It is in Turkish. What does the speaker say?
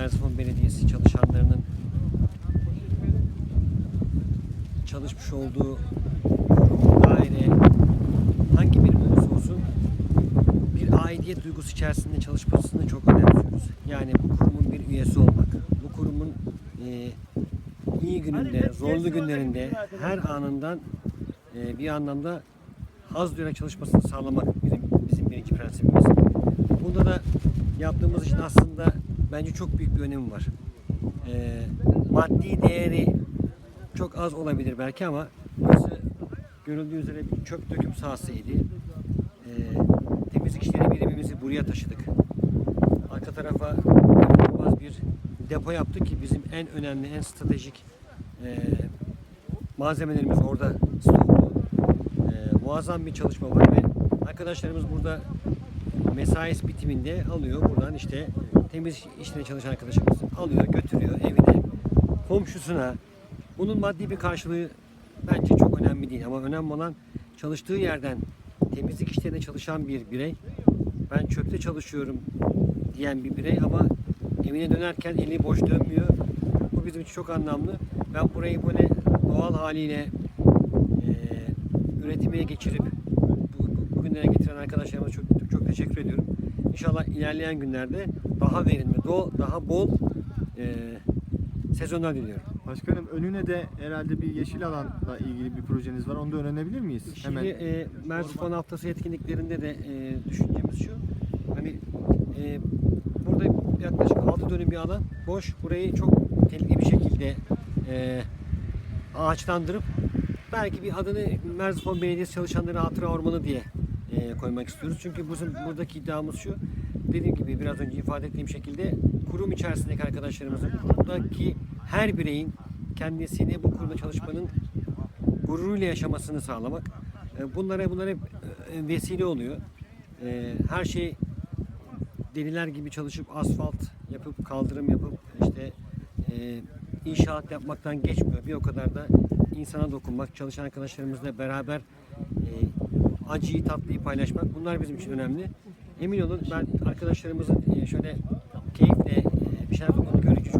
Merzifon Belediyesi çalışanlarının çalışmış olduğu kurum, daire hangi bir olursa olsun bir aidiyet duygusu içerisinde çalışmasını çok önemsiyoruz. Yani bu kurumun bir üyesi olmak, bu kurumun e, iyi gününde, zorlu günlerinde her anından e, bir anlamda haz duyarak çalışmasını sağlamak bizim, bizim birinci prensibimiz. Bunda da yaptığımız için aslında bence çok büyük bir önemi var. E, maddi değeri çok az olabilir belki ama burası görüldüğü üzere bir çöp döküm sahasıydı. E, temizlik işleri birimimizi buraya taşıdık. Arka tarafa bir depo yaptık ki bizim en önemli, en stratejik e, malzemelerimiz orada stoklu. E, muazzam bir çalışma var ve arkadaşlarımız burada mesai bitiminde alıyor buradan işte temiz işine çalışan arkadaşımız alıyor götürüyor evine komşusuna bunun maddi bir karşılığı bence çok önemli değil ama önemli olan çalıştığı yerden temizlik işlerinde çalışan bir birey ben çöpte çalışıyorum diyen bir birey ama evine dönerken eli boş dönmüyor. Bu bizim için çok anlamlı. Ben burayı böyle doğal haliyle e, üretime geçirip bugünlere getiren arkadaşlarıma çok çok teşekkür ediyorum. İnşallah ilerleyen günlerde daha verimli, daha bol e, sezonlar diliyorum. Başkanım önüne de herhalde bir yeşil alanla ilgili bir projeniz var. Onu da öğrenebilir miyiz? Şimdi e, Merzifon Haftası etkinliklerinde de e, düşüncemiz şu. Hani e, burada yaklaşık 6 dönüm bir alan boş. Burayı çok tehlikeli bir şekilde e, ağaçlandırıp belki bir adını Merzifon Belediyesi çalışanları hatıra ormanı diye e, koymak istiyoruz. Çünkü bizim buradaki iddiamız şu. Dediğim gibi biraz önce ifade ettiğim şekilde kurum içerisindeki arkadaşlarımızın buradaki her bireyin kendisini bu kurumda çalışmanın gururuyla yaşamasını sağlamak. E, Bunlara bunlar hep e, vesile oluyor. E, Her şey deliler gibi çalışıp asfalt yapıp kaldırım yapıp işte inşaat yapmaktan geçmiyor. Bir o kadar da insana dokunmak, çalışan arkadaşlarımızla beraber acıyı tatlıyı paylaşmak bunlar bizim için önemli. Emin olun ben arkadaşlarımızın e, şöyle keyifle e, bir şeyler yaptığını görüyorum.